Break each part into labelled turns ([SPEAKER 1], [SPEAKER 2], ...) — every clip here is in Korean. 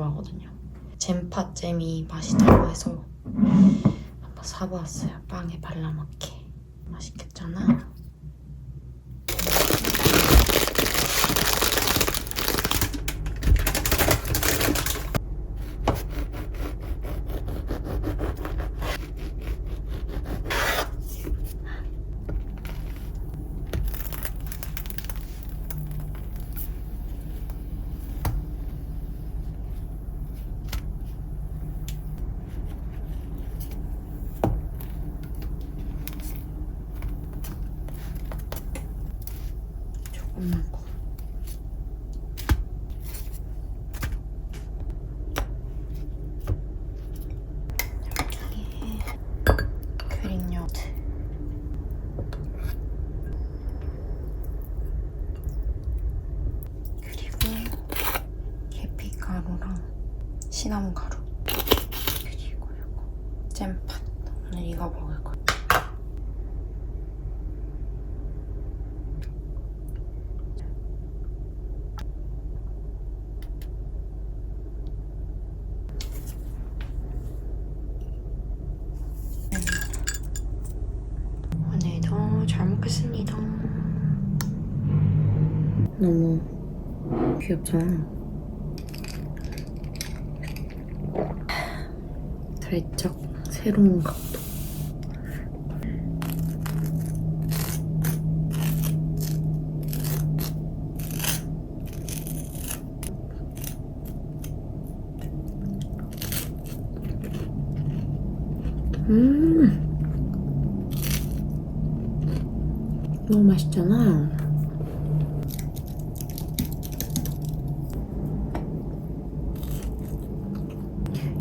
[SPEAKER 1] 좋아하거든요. 잼팥 잼이 맛있다고 해서 한번 사보았어요. 빵에 발라 먹게. 맛있겠잖아. 조금만 더. 여기에 그린 요트. 그리고 계피 가루랑 시나몬 가루. 그리고 이거 잼팥. 오늘 이거 먹을 거야. 오늘도 잘 먹겠습니다. 너무 귀엽잖아. 살짝 새로운 각도. 음. 너무 맛있잖아.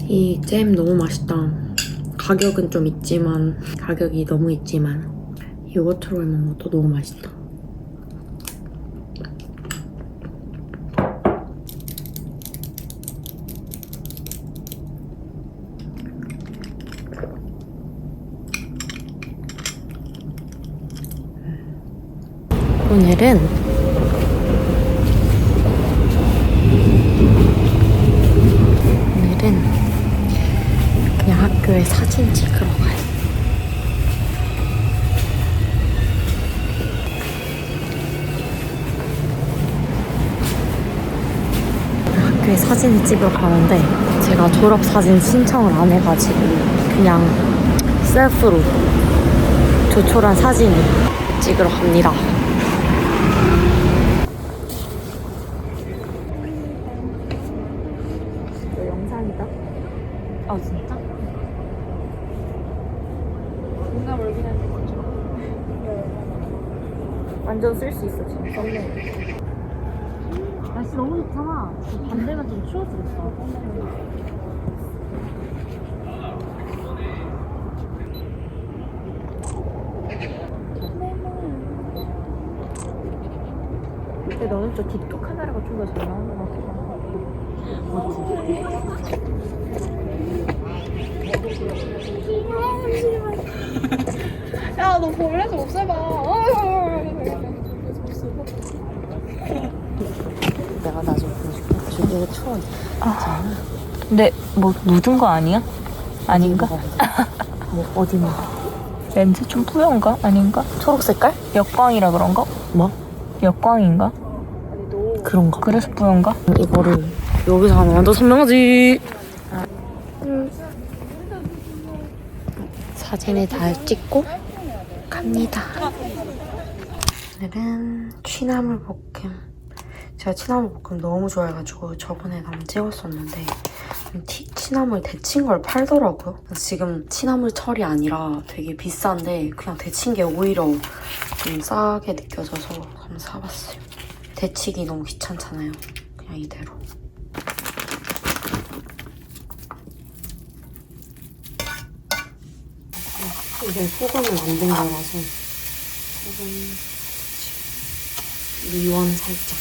[SPEAKER 1] 이 잼 너무 맛있다. 가격은 좀 있지만 가격이 너무 있지만 요거트로 해먹는 것도 너무 맛있다. 오늘은 오늘은 그냥 학교에 사진 찍으러 가요. 학교에 사진을 찍으러 가는데 제가 졸업 사진 신청을 안 해가지고 그냥 셀프로 조촐한 사진을 찍으러 갑니다. 이거 영상이다. 아 진짜?
[SPEAKER 2] 존나 멀긴 한데
[SPEAKER 1] 완전 쓸 수 있어 지금 썸네일. 날씨 너무 좋잖아. 반대면 좀 추워지겠다. 또 틱톡 카메라가 좀 더 잘 나오는 것 같기도 하고. 맞지?
[SPEAKER 2] 야너 벌레 좀 없애봐
[SPEAKER 1] 내가 나중에 보여줄게. 저기 추워. 있잖아.
[SPEAKER 3] 근데 뭐 묻은 거 아니야? 아닌가?
[SPEAKER 1] 뭐 어디 뭐?
[SPEAKER 3] 렌즈 좀 뿌연가? 아닌가?
[SPEAKER 1] 초록 색깔?
[SPEAKER 3] 역광이라 그런가?
[SPEAKER 1] 뭐?
[SPEAKER 3] 역광인가?
[SPEAKER 1] 그런가?
[SPEAKER 3] 그래서 뿌연가?
[SPEAKER 1] 이거를 여기서 하면 완전 선명하지. 사진을 다 찍고 갑니다. 오늘은 취나물 볶음. 제가 취나물 볶음 너무 좋아해가지고 저번에 한번 찍었었는데 티, 취나물 데친 걸 팔더라고요. 지금 취나물 철이 아니라 되게 비싼데 그냥 데친 게 오히려 좀 싸게 느껴져서 한번 사봤어요. 데치기 너무 귀찮잖아요. 그냥 이대로. 이게 소금을 만든 거라서 소금 미원 살짝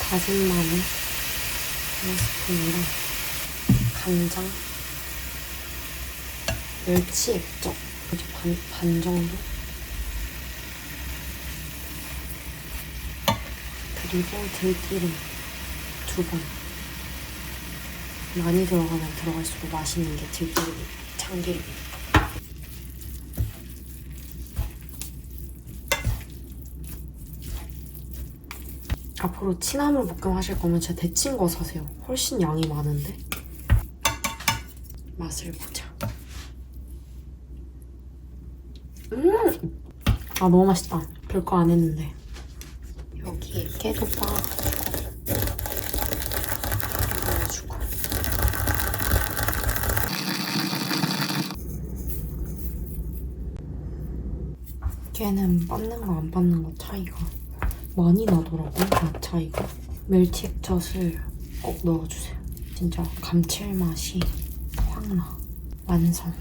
[SPEAKER 1] 다진 마늘 한 스푼이랑 간장, 멸치 액젓 반, 반 정도 그리고 들기름 두 번. 많이 들어가면 들어갈수록 맛있는 게 들기름이 참기름이. 앞으로 치나물 볶음 하실 거면 진짜 데친 거 사세요. 훨씬 양이 많은데. 맛을 보자. 음! 아 너무 맛있다. 별거 안 했는데. 여기에 깨도바 넣어주고 걔는 빻는 거 안 빻는 거 차이가 많이 나더라고요 맛 차이가 멸치 액젓을 꼭 넣어주세요 진짜 감칠맛이 확 나 완성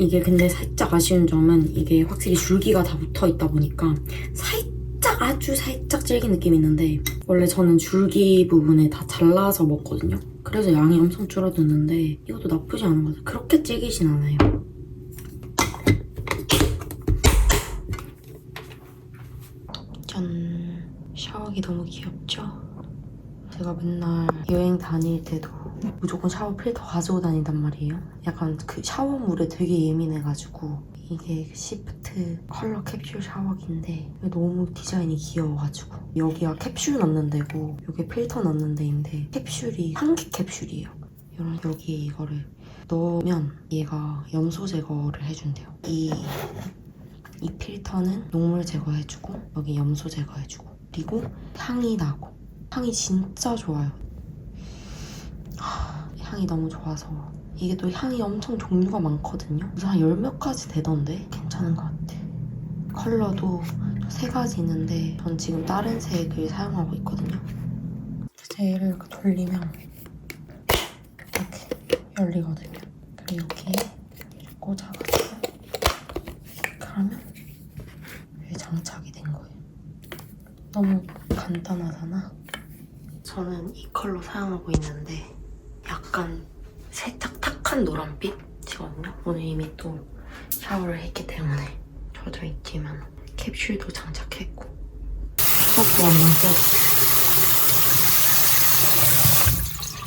[SPEAKER 1] 이게 근데 살짝 아쉬운 점은 이게 확실히 줄기가 다 붙어 있다 보니까 살짝 아주 살짝 질긴 느낌이 있는데 원래 저는 줄기 부분에 다 잘라서 먹거든요. 그래서 양이 엄청 줄어드는데 이것도 나쁘지 않은 것 같아요. 그렇게 질기진 않아요. 짠. 샤워기 너무 귀엽죠? 제가 맨날 여행 다닐 때도 무조건 샤워 필터 가지고 다니단 말이에요. 약간 그 샤워물에 되게 예민해가지고 이게 시프트 컬러 캡슐 샤워기인데 너무 디자인이 귀여워가지고 여기가 캡슐 넣는 데고 여기 필터 넣는 데인데 캡슐이 한 개 캡슐이에요. 이런 여기에 이거를 넣으면 얘가 염소 제거를 해준대요. 이, 이 필터는 녹물 제거해주고 여기 염소 제거해주고 그리고 향이 나고 향이 진짜 좋아요. 하, 향이 너무 좋아서 이게 또 향이 엄청 종류가 많거든요. 그래서 한열몇 가지 되던데 괜찮은 것 같아. 컬러도 세 가지 있는데 전 지금 다른 색을 사용하고 있거든요. 이제 얘를 이렇게 돌리면 이렇게 열리거든요. 그리고 여기에 꽂아가지고 그러면 여기 장착이 된 거예요. 너무 간단하잖아. 저는 이 컬러 사용하고 있는데 약간 살짝 탁한 노란빛이거든요. 오늘 이미 또 샤워를 했기 때문에 젖어 있지만 캡슐도 장착했고 수박도 한번 써볼게요.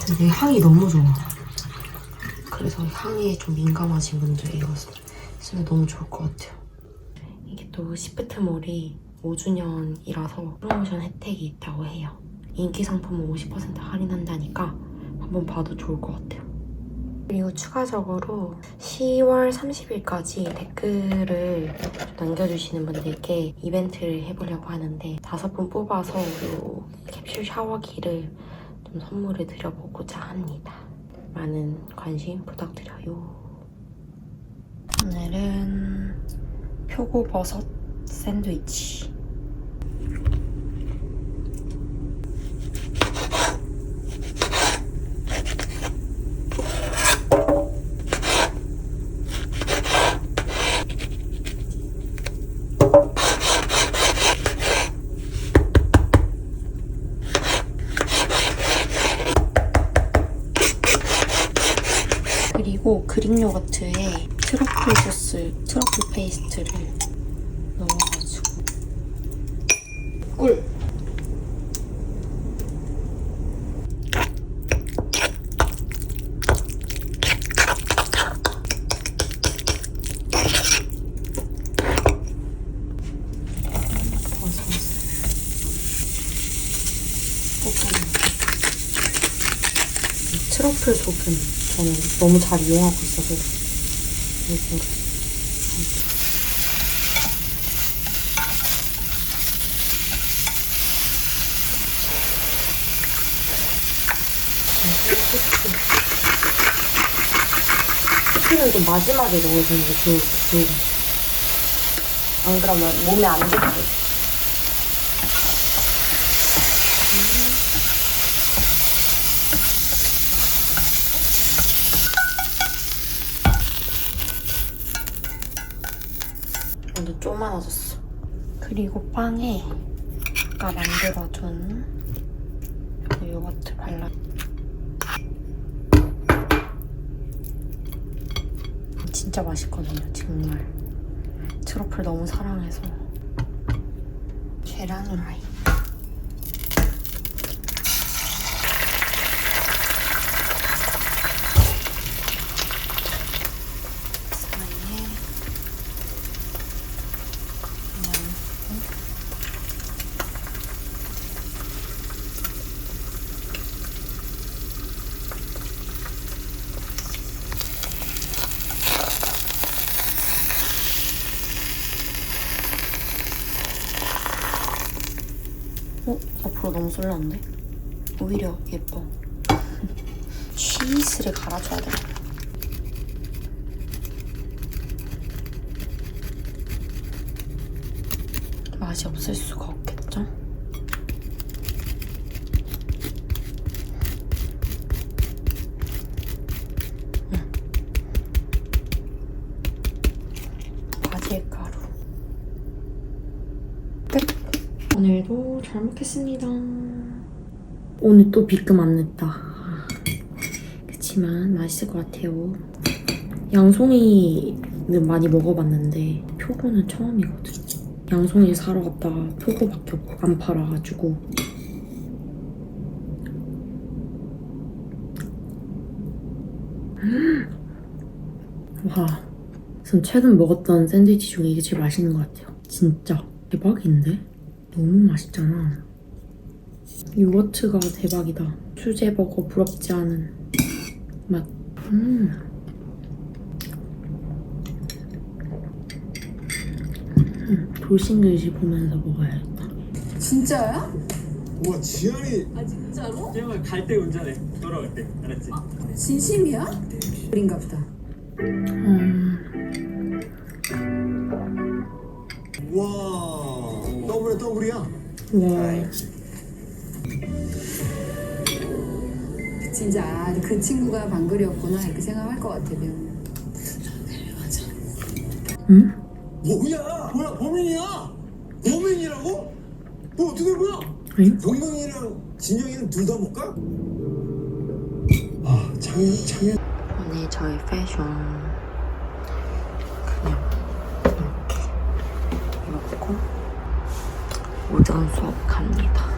[SPEAKER 1] 근데 향이 너무 좋아. 그래서 향에 좀 민감하신 분들이 이거 쓰면 너무 좋을 것 같아요. 이게 또 시프트몰이 5주년이라서 프로모션 혜택이 있다고 해요. 인기 상품은 50% 할인한다니까 한번 봐도 좋을 것 같아요. 그리고 추가적으로 10월 30일까지 댓글을 남겨주시는 분들께 이벤트를 해보려고 하는데 다섯 분 뽑아서 이 캡슐 샤워기를 좀 선물을 드려보고자 합니다. 많은 관심 부탁드려요. 오늘은 표고버섯 샌드위치. 그리고 그릭 요거트에 트러플 소스, 트러플 페이스트를 넣어가지고 꿀! 트러플 소금 저는 너무 잘 이용하고 있어서 이거를 스프는 좀 마지막에 넣어주는 게 좋을 좋은 안 그러면 몸에 안 좋고 완전 쪼만해졌어. 그리고 빵에 아까 만들어둔 그 요거트 발라. 진짜 맛있거든요, 정말. 트러플 너무 사랑해서. 계란 후라이. 사이에 그냥 어? 앞으로 너무 쏠렸는데? 오히려 예뻐. 치즈를 갈아줘야 돼. 맛이 없을 수가 오늘도 잘 먹겠습니다. 오늘 또 비금 안 냈다. 그치만 맛있을 것 같아요. 양송이는 많이 먹어봤는데 표고는 처음이거든. 양송이 사러 갔다가 표고밖에 없- 안 팔아가지고 음! 와, 전 최근 먹었던 샌드위치 중에 이게 제일 맛있는 것 같아요. 진짜 대박인데? 너무 맛있잖아. 요거트가 대박이다. 수제버거 부럽지 않은 맛. 음. 음, 돌싱글시 보면서 먹어야겠다.
[SPEAKER 2] 진짜야?
[SPEAKER 4] 와 지연이
[SPEAKER 2] 아 진짜로?
[SPEAKER 5] 형아 갈때 운전해 돌아올 때 알았지?
[SPEAKER 2] 진심이야? 그린가 보다.
[SPEAKER 1] 음,
[SPEAKER 4] 와 더블에 더블이야
[SPEAKER 1] 와,
[SPEAKER 2] 진짜 아, 그 친구가 방글이었구나 이렇게 생각할 것 같아 배우.
[SPEAKER 1] 음?
[SPEAKER 4] 뭐야 뭐야 범인이야 범인이라고? 너 어떻게 된 거야?
[SPEAKER 1] 아니?
[SPEAKER 4] 동명이랑 진영이는 둘 다 못 가? 아 장현 장현
[SPEAKER 1] 오늘 저의 패션 그냥 이렇게 입고 오전 수업 갑니다.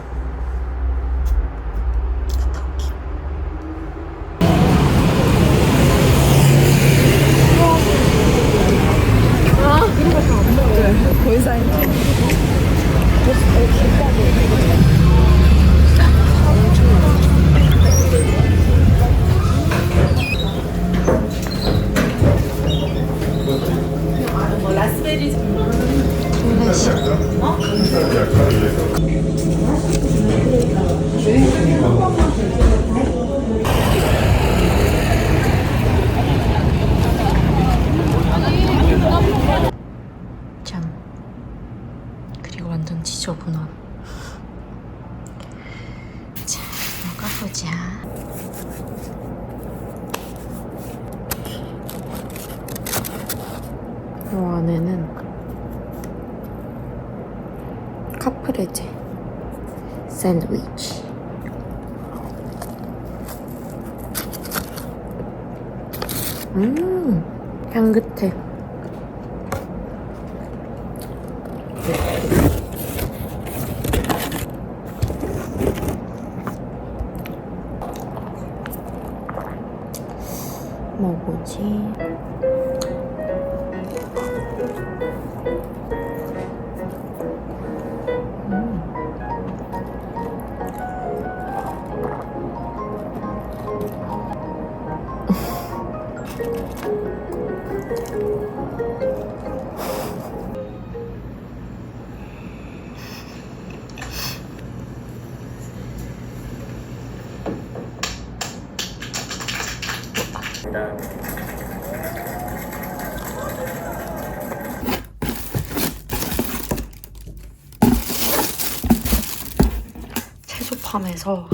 [SPEAKER 1] 채소팜에서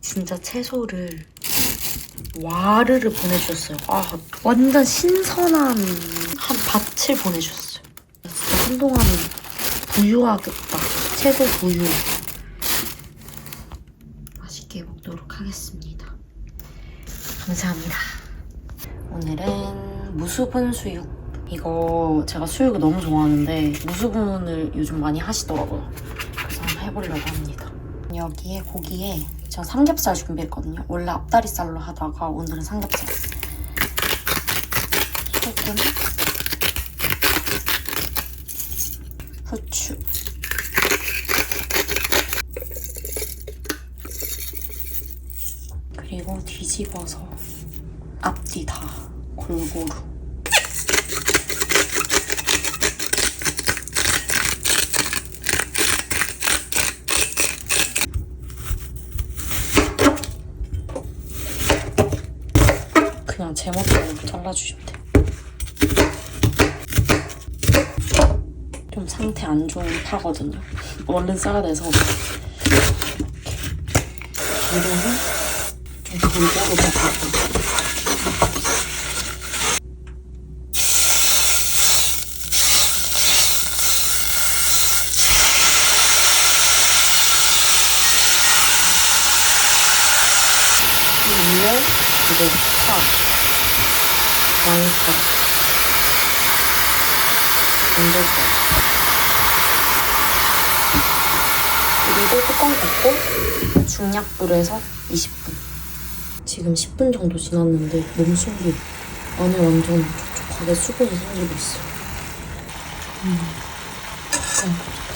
[SPEAKER 1] 진짜 채소를 와르르 보내주셨어요. 아 완전 신선한 한 밭을 보내주셨어요. 한동안은 부유하겠다. 채소 부유. 맛있게 먹도록 하겠습니다. 감사합니다. 오늘은 무수분 수육. 이거 제가 수육을 너무 좋아하는데 무수분을 요즘 많이 하시더라고요. 그래서 한번 해보려고 합니다. 여기에 고기에 저 삼겹살 준비했거든요. 원래 앞다리살로 하다가 오늘은 삼겹살. 소금, 후추, 그리고 뒤집어서 앞뒤 다 골고루. 그냥 제멋대로 잘라주시면 돼요. 좀 상태 안 좋은 파거든요. 얼른 싸야 돼서 이거는 좀 골고루 더 가고 위에 이제 파, 양파, 건더기 그리고 뚜껑 닫고 중 약불에서 20분 지금 10분 정도 지났는데 신기해 안에 완전 촉촉하게 수분이 생기고 있어 음. 어,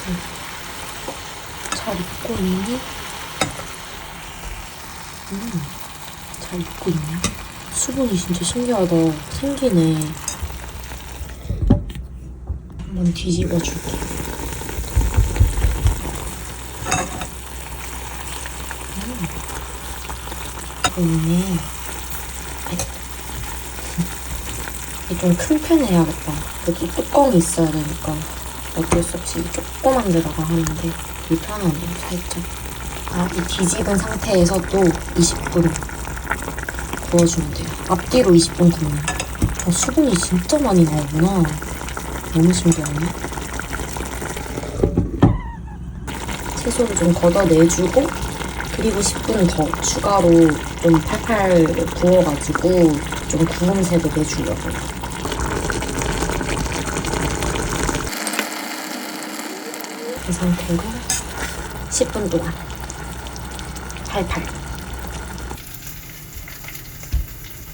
[SPEAKER 1] 음. 잘 익고 있니? 음. 잘 익고 있냐? 수분이 진짜 신기하다. 생기네. 한번 뒤집어 줄게. 음. 있네. 좀큰 편 해야겠다. 여기 뚜껑이 있어야 되니까 어쩔 수 없이 조그만 데다가 하는데 불편하네요, 살짝. 아, 이 뒤집은 상태에서 또 20분 구워주면 돼요. 앞뒤로 20분 굽는. 어, 수분이 진짜 많이 나오구나. 너무 신기하네. 채소를 좀 걷어내주고 그리고 10분 더 추가로 좀 팔팔 구워가지고 좀 구름새도 내주려고. 이 상태로 10분 동안 팔팔.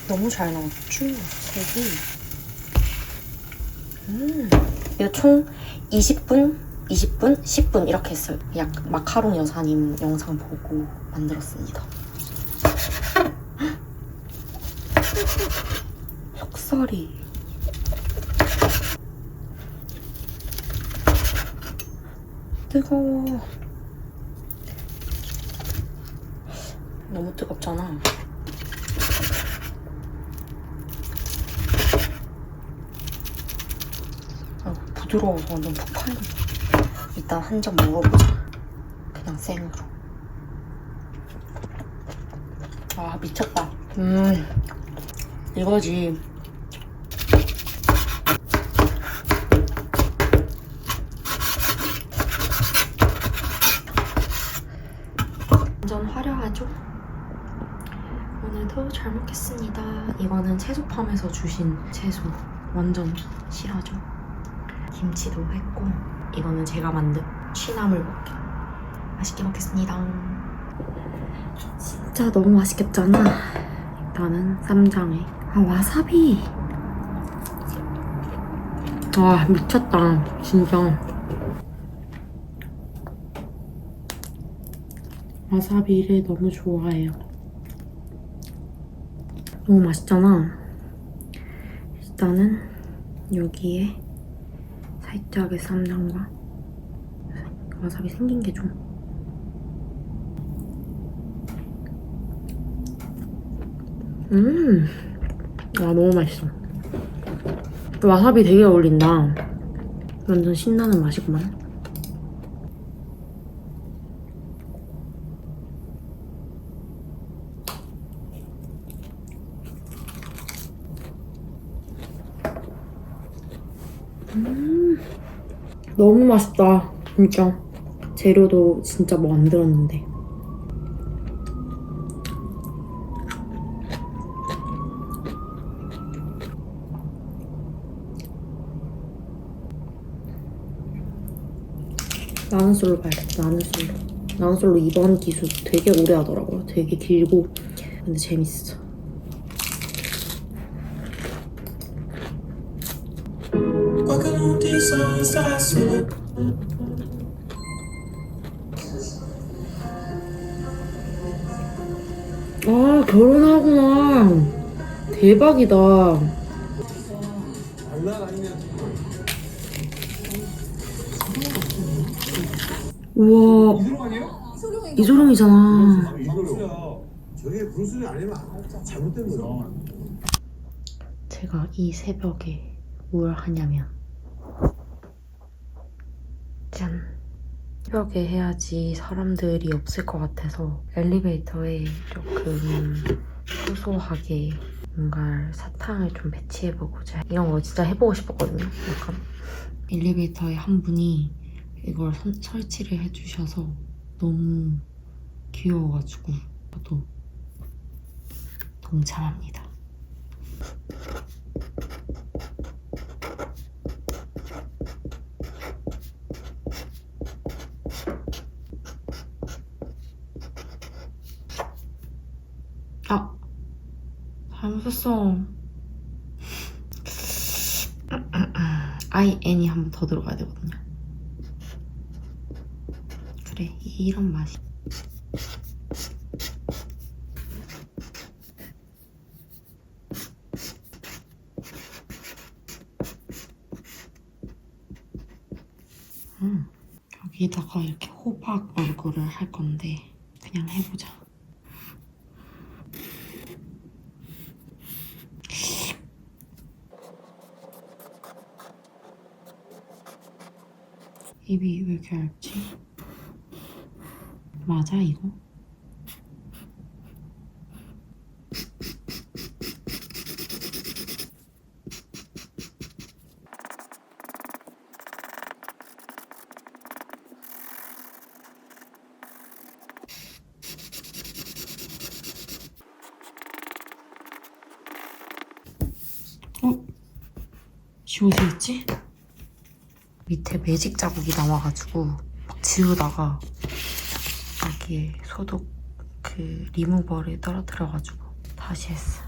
[SPEAKER 1] 너무 잘 나왔죠? 색이. 음. 이거 총 20분, 20분, 10분 이렇게 했어요. 약 마카롱 여사님 영상 보고 만들었습니다. 속살이. 뜨거워. 너무 뜨겁잖아. 아, 부드러워서 완전 폭발이. 일단 한 점 먹어보자. 그냥 생으로. 아, 미쳤다. 음, 이거지. 완전 화려하죠? 오늘도 잘 먹겠습니다. 이거는 채소팜에서 주신 채소. 완전 실하죠? 김치도 했고 이거는 제가 만든 취나물 볶음 맛있게 먹겠습니다. 진짜 너무 맛있겠잖아. 일단은 쌈장에. 아 와사비. 와 미쳤다. 진짜. 와사비를 너무 좋아해요. 너무 맛있잖아. 일단은 여기에 살짝의 쌈장과 와사비 생긴 게 좀. 음, 와 너무 맛있어. 와사비 되게 어울린다. 완전 신나는 맛이구만. 너무 맛있다. 진짜. 재료도 진짜 뭐 안 들었는데. 나는 솔로 봐야겠다. 나는 솔로. 나는 솔로 이번 기수 되게 오래 하더라고요. 되게 길고. 근데 재밌어. 아, 결혼하구나. 대박이다. 우와,
[SPEAKER 4] 거죠.
[SPEAKER 1] 제가 이 새벽에 뭘 하냐면 짠 새벽에 해야지 사람들이 없을 것 같아서 엘리베이터에 조금 소소하게 뭔가 사탕을 좀 배치해보고자 이런 거 진짜 해보고 싶었거든요 약간. 엘리베이터에 한 분이 이걸 선- 설치를 해주셔서 너무 귀여워가지고 저도 동참합니다 아, 잘못했어. I, N이 한 번 더 들어가야 되거든요. 그래, 이런 맛이. 음, 여기다가 이렇게 호박 얼굴을 할 건데, 그냥 해보자. 입이 왜 이렇게 얇지? 맞아 이거? 어? 지워지겠지? 밑에 매직 자국이 남아가지고 막 지우다가 여기에 소독 그 리무버를 떨어뜨려가지고 다시 했어.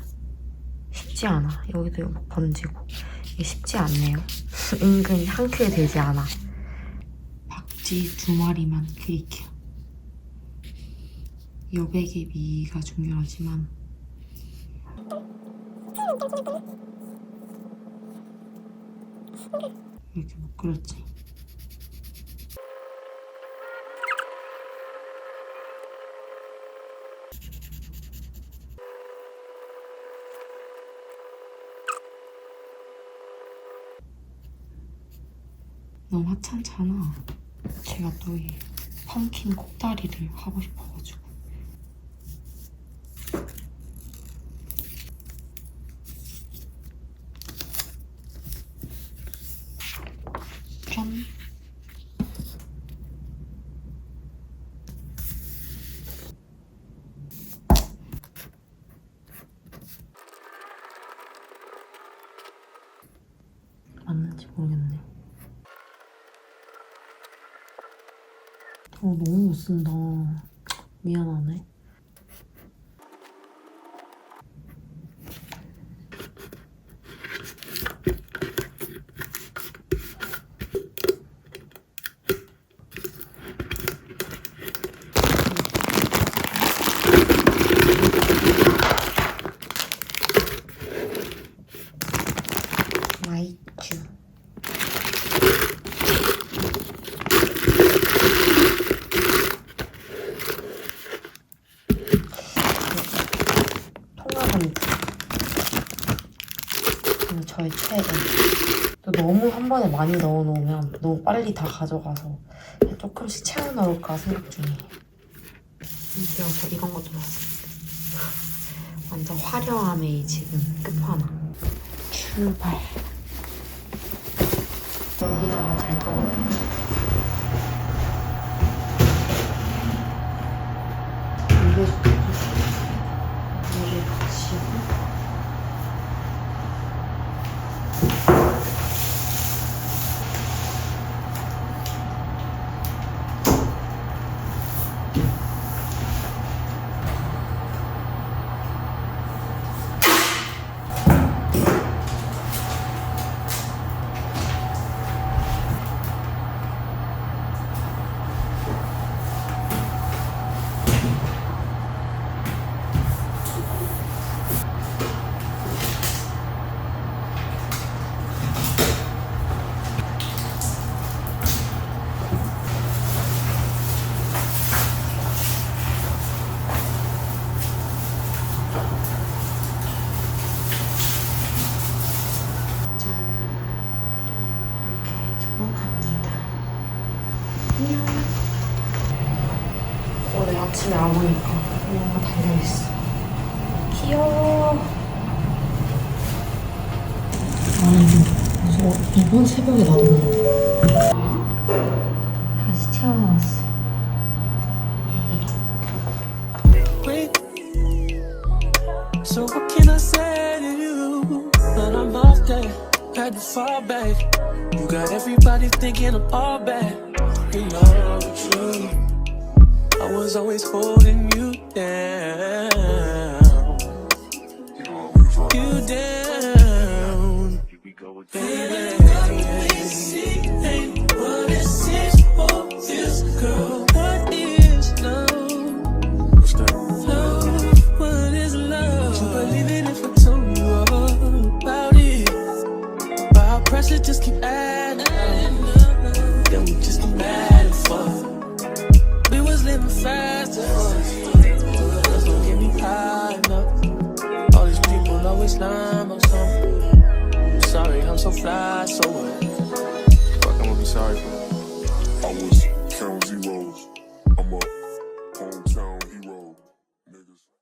[SPEAKER 1] 쉽지 않아. 여기도 막 번지고 이게 쉽지 않네요. 은근 한 큐에 되지 않아. 박쥐 두 마리만 그릴게요. 여백의 미가 중요하지만 왜 이렇게 못 그렸지? 너무 하찮잖아. 제가 또 이 펌킨 꼭다리를 하고 싶어가지고. 짠. 맞는지 모르겠네. 너무 못 쓴다. 미안하네. 마이쮸. 통화번지. 이거 저의 최애. 또 너무 한 번에 많이 넣어놓으면 너무 빨리 다 가져가서 조금씩 채워 넣을까 생각 중이에요. 드디어 저 이런 것도 나왔습니다. 완전 화려함의 지금 끝판왕. 출발. 여기다가 잘 거거든요. 이게 오늘 아침에 안 오니까 이런 거 달려있어. 귀여워.
[SPEAKER 2] 이번 새벽에 나도
[SPEAKER 1] 다시 태어났어.
[SPEAKER 6] So what can I say to you? But I'm off that, had to fall back. You got everybody thinking I'm all bad. You know the truth. I was always holding you down. You down. Baby. Ain't what it seems for this girl.